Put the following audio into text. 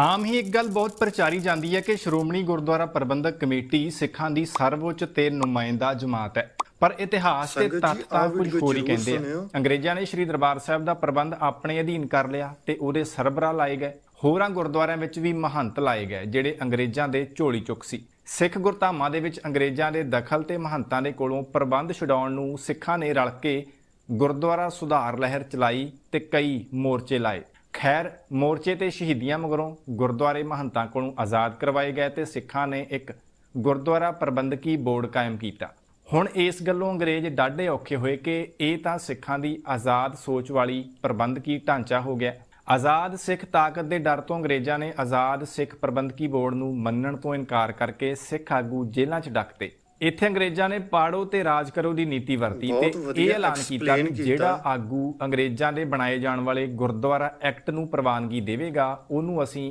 ਆਮ ਹੀ ਇੱਕ ਗੱਲ ਬਹੁਤ ਪ੍ਰਚਾਰੀ ਜਾਂਦੀ ਹੈ ਕਿ ਸ਼੍ਰੋਮਣੀ ਗੁਰਦੁਆਰਾ ਪ੍ਰਬੰਧਕ ਕਮੇਟੀ ਸਿੱਖਾਂ ਦੀ ਸਰਵਉੱਚ ਤੇ ਨੁਮਾਇੰਦਾ ਜਮਾਤ ਹੈ। ਪਰ ਇਤਿਹਾਸ ਤੇ ਤੱਥ ਤਾਂ ਕੁਝ ਹੋਰ ਹੀ ਕਹਿੰਦੇ ਆ। ਅੰਗਰੇਜ਼ਾਂ ਨੇ ਸ੍ਰੀ ਦਰਬਾਰ ਸਾਹਿਬ ਦਾ ਪ੍ਰਬੰਧ ਆਪਣੇ ਅਧੀਨ ਕਰ ਲਿਆ ਤੇ ਉਹਦੇ ਸਰਬਰਾਹ ਲਾਏ ਗਏ। ਹੋਰਾਂ ਗੁਰਦੁਆਰਿਆਂ ਵਿੱਚ ਵੀ ਮਹੰਤ ਲਾਏ ਗਏ ਜਿਹੜੇ ਅੰਗਰੇਜ਼ਾਂ ਦੇ ਝੋਲੀ ਚੁੱਕ ਸੀ। ਸਿੱਖ ਗੁਰਧਾਮਾਂ ਦੇ ਵਿੱਚ ਅੰਗਰੇਜ਼ਾਂ ਦੇ ਦਖਲ ਤੇ ਮਹੰਤਾਂ ਦੇ ਕੋਲੋਂ ਪ੍ਰਬੰਧ ਛਡਾਉਣ ਨੂੰ ਸਿੱਖਾਂ ਨੇ ਰਲ ਕੇ ਗੁਰਦੁਆਰਾ ਸੁਧਾਰ ਲਹਿਰ ਚਲਾਈ ਤੇ ਕਈ ਮੋਰਚੇ ਲਾਏ। ਖੈਰ, ਮੋਰਚੇ ਤੇ ਸ਼ਹੀਦੀਆਂ ਮਗਰੋਂ ਗੁਰਦੁਆਰੇ ਮਹੰਤਾਂ ਕੋਲੋਂ ਆਜ਼ਾਦ ਕਰਵਾਏ ਗਏ ਤੇ ਸਿੱਖਾਂ ਨੇ ਇੱਕ ਗੁਰਦੁਆਰਾ ਪ੍ਰਬੰਧਕੀ ਬੋਰਡ ਕਾਇਮ ਕੀਤਾ। ਹੁਣ ਇਸ ਗੱਲੋਂ ਅੰਗਰੇਜ਼ ਡਾਢੇ ਔਖੇ ਹੋਏ ਕਿ ਇਹ ਤਾਂ ਸਿੱਖਾਂ ਦੀ ਆਜ਼ਾਦ ਸੋਚ ਵਾਲੀ ਪ੍ਰਬੰਧਕੀ ਢਾਂਚਾ ਹੋ ਗਿਆ। ਆਜ਼ਾਦ ਸਿੱਖ ਤਾਕਤ ਦੇ ਡਰ ਤੋਂ ਅੰਗਰੇਜ਼ਾਂ ਨੇ ਆਜ਼ਾਦ ਸਿੱਖ ਪ੍ਰਬੰਧਕੀ ਬੋਰਡ ਨੂੰ ਮੰਨਣ ਤੋਂ ਇਨਕਾਰ ਕਰਕੇ ਸਿੱਖ ਆਗੂ ਜੇਲ੍ਹਾਂ 'ਚ ਡੱਕਤੇ ਇੱਥੇ ਅੰਗਰੇਜ਼ਾਂ ਨੇ ਪਾੜੋ ਤੇ ਰਾਜ ਕਰੋ ਦੀ ਨੀਤੀ ਵਰਤੀ ਤੇ ਇਹ ਐਲਾਨ ਕੀਤਾ ਕਿ। ਜਿਹੜਾ ਆਗੂ ਅੰਗਰੇਜ਼ਾਂ ਦੇ ਬਣਾਏ ਜਾਣ ਵਾਲੇ ਗੁਰਦੁਆਰਾ ਐਕਟ ਨੂੰ ਪ੍ਰਵਾਨਗੀ ਦੇਵੇਗਾ ਉਹਨੂੰ ਅਸੀਂ